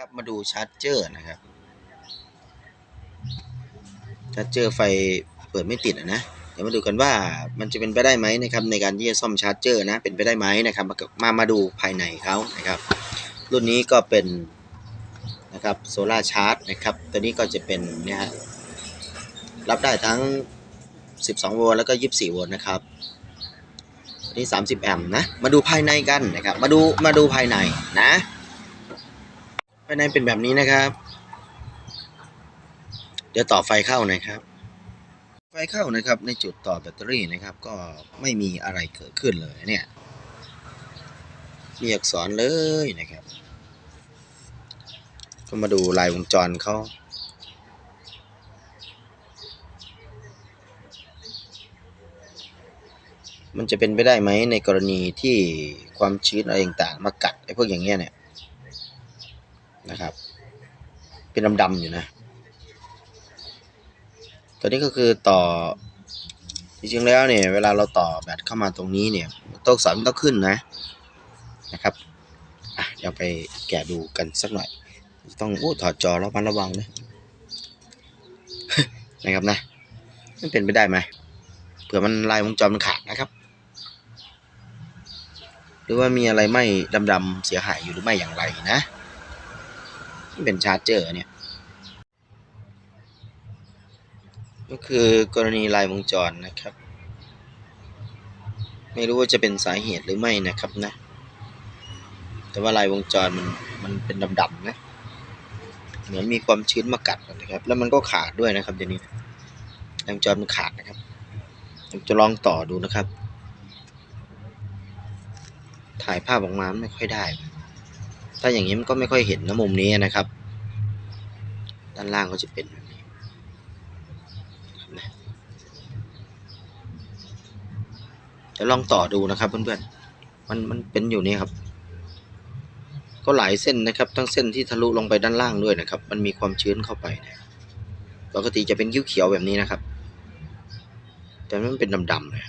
ครับมาดูชาร์จเจอร์นะครับชาร์จเจอร์ไฟเปิดไม่ติดนะเดี๋ยวมาดูกันว่ามันจะเป็นไปได้ไหมนะครับในการที่จะซ่อมชาร์จเจอร์นะเป็นไปได้ไหมนะครับมามามาดูภายในเขานะครับ รุ่นนี้ก็เป็นนะครับโซลาชาร์จนะครับตัวนี้ก็จะเป็นเนี่ยรับได้ทั้ง 12 โวลต์แล้วก็ 24 โวลต์นะครับนี้30 แอมป์นะ มาดูภายในกันนะครับ มาดู มาดูภายในนะายในเป็นแบบนี้นะครับ เดี๋ยวต่อไฟเข้านะครับ ไฟเข้านะครับในจุดต่อแบตเตอรี่นะครับ ก็ไม่มีอะไรเกิดขึ้นเลยเนี่ยมีอักษรเลยนะครับ ก็มาดูลายวงจรเขามันจะเป็นไปได้ไหมในกรณีที่ความชื้นอะไรต่างๆมากัดไอ้พวกอย่างเงี้ยเนี่ย นะครับ เป็นดำๆอยู่นะ ตัวนี้ก็คือต่อจริงๆแล้วเนี่ยเวลาเราต่อแบตเข้ามาตรงนี้เนี่ยตัวอักษรมันต้องขึ้นนะนะครับอะเดี๋ยวไปแกะดูกันสักหน่อย ต้องโอ้ถอดจอแล้วมันระวังนะนะครับนะมันเป็นไปได้ไหมเผื่อมันลายวงจรมันขาดนะครับ หรือว่ามีอะไรไม่ดำๆเสียหายอยู่หรือไม่อย่างไรนะ เป็นชาร์จเจอร์เนี่ย ก็คือกรณีลายวงจรนะครับ ไม่รู้ว่าจะเป็นสาเหตุหรือไม่นะครับนะ แต่ว่าลายวงจรมันมันเป็นดำๆนะ เหมือนมีความชื้นมากัดนะครับ แล้วมันก็ขาดด้วยนะครับเดี๋ยวนี้ลายวงจรมันขาดนะครับผมจะลองต่อดูนะครับ ถ่ายภาพออกมาไม่ค่อยได้ ถ้าอย่างนี้มันก็ไม่ค่อยเห็นนะมุมนี้นะครับ ด้านล่างก็จะเป็นแบบนี้เดี๋ยวลองต่อดูนะครับเพื่อนๆ มันมันเป็นอยู่นี่ครับ ก็หลายเส้นนะครับ ทั้งเส้นที่ทะลุลงไปด้านล่างด้วยนะครับ มันมีความชื้นเข้าไปนะปกติจะเป็นเขียวๆแบบนี้นะครับ แต่มันเป็นดำๆเลย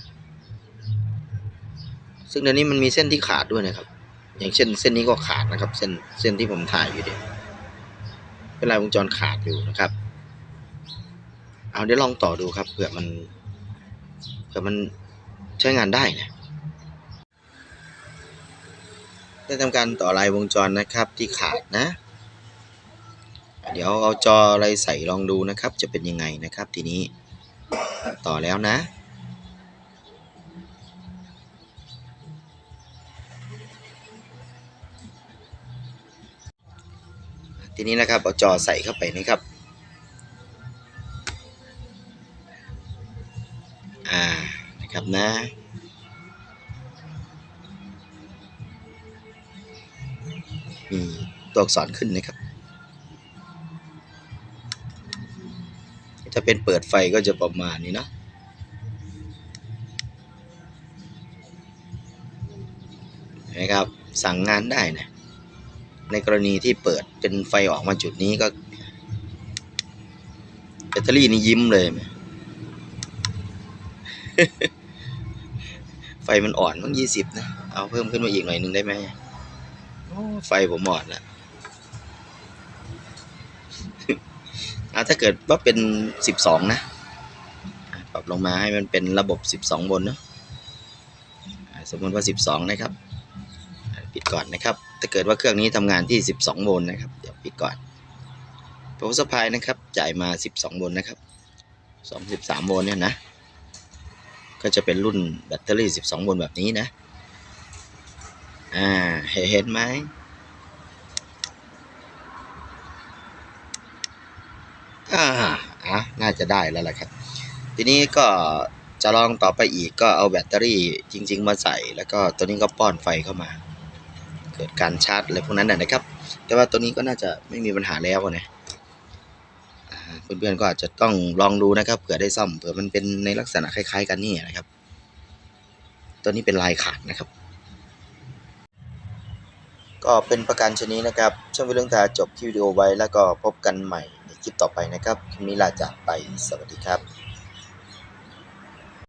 ซึ่งในนี้มันมีเส้นที่ขาดด้วยนะครับ อย่างเช่นเส้นนี้ก็ขาดนะครับ เส้นเส้นที่ผมถ่ายอยู่เดียวเป็นลายวงจรขาดอยู่นะครับ เอาเดี๋ยวลองต่อดูครับเผื่อมันเผื่อมันใช้งานได้นะได้ทำการต่อลายวงจรนะครับที่ขาดนะ เดี๋ยวเอาจออะไรใส่ลองดูนะครับ จะเป็นยังไงนะครับ ทีนี้ต่อแล้วนะ ทีนี้นะครับเอาจอใส่เข้าไปนะครับอ่านะครับนะมีตัวอักษรขึ้นนะครับ ถ้าเป็นเปิดไฟก็จะประมาณนี้เนาะนะครับสั่งงานได้นะ ในกรณีที่เปิดเป็นไฟออกมาจุดนี้ก็แบตเตอรี่นี่ยิ้มเลย ไฟมันอ่อนต้องยี่สิบนะ เอาเพิ่มขึ้นมาอีกหน่อยหนึ่งได้ไหมไฟผมอ่อนละเอาถ้าเกิดว่าเป็นสิบสองนะ ปรับลงมาให้มันเป็นระบบสิบสองบนเนาะสมมติว่าสิบสองนะครับ ปิดก่อนนะครับ ถ้าเกิดว่าเครื่องนี้ทำงานที่สิบสองโวลต์นะครับ เดี๋ยวปิดก่อนโปรสพายนะครับ จ่ายมาสิบสองโวลต์นะครับสองสิบสามโวลต์เนี่ยนะ ก็จะเป็นรุ่นแบตเตอรี่ 12 โวลต์แบบนี้นะ อ่า เห็นไหมอ่าอะน่าจะได้แล้วแหละครับ ทีนี้ก็จะลองต่อไปอีกก็เอาแบตเตอรี่จริง ๆ มาใส่ แล้วก็ตัวนี้ก็ป้อนไฟเข้ามา เกิดการชาร์จอะไรพวกนั้นนะครับ แต่ว่าตัวนี้ก็น่าจะไม่มีปัญหาแล้วนะอ่าเพื่อนๆก็อาจจะต้องลองดูนะครับเผื่อได้ซ่อมเผื่อมันเป็นในลักษณะคล้ายๆ กันนี่นะครับ ตัวนี้เป็นลายขาดนะครับ ก็เป็นประการชนี้นะครับช่วงวิเรื่องตาจบที่วิดีโอไว้แล้วก็พบกันใหม่ในคลิปต่อไปนะครับคลิปนี้ลาจากไปสวัสดีครับ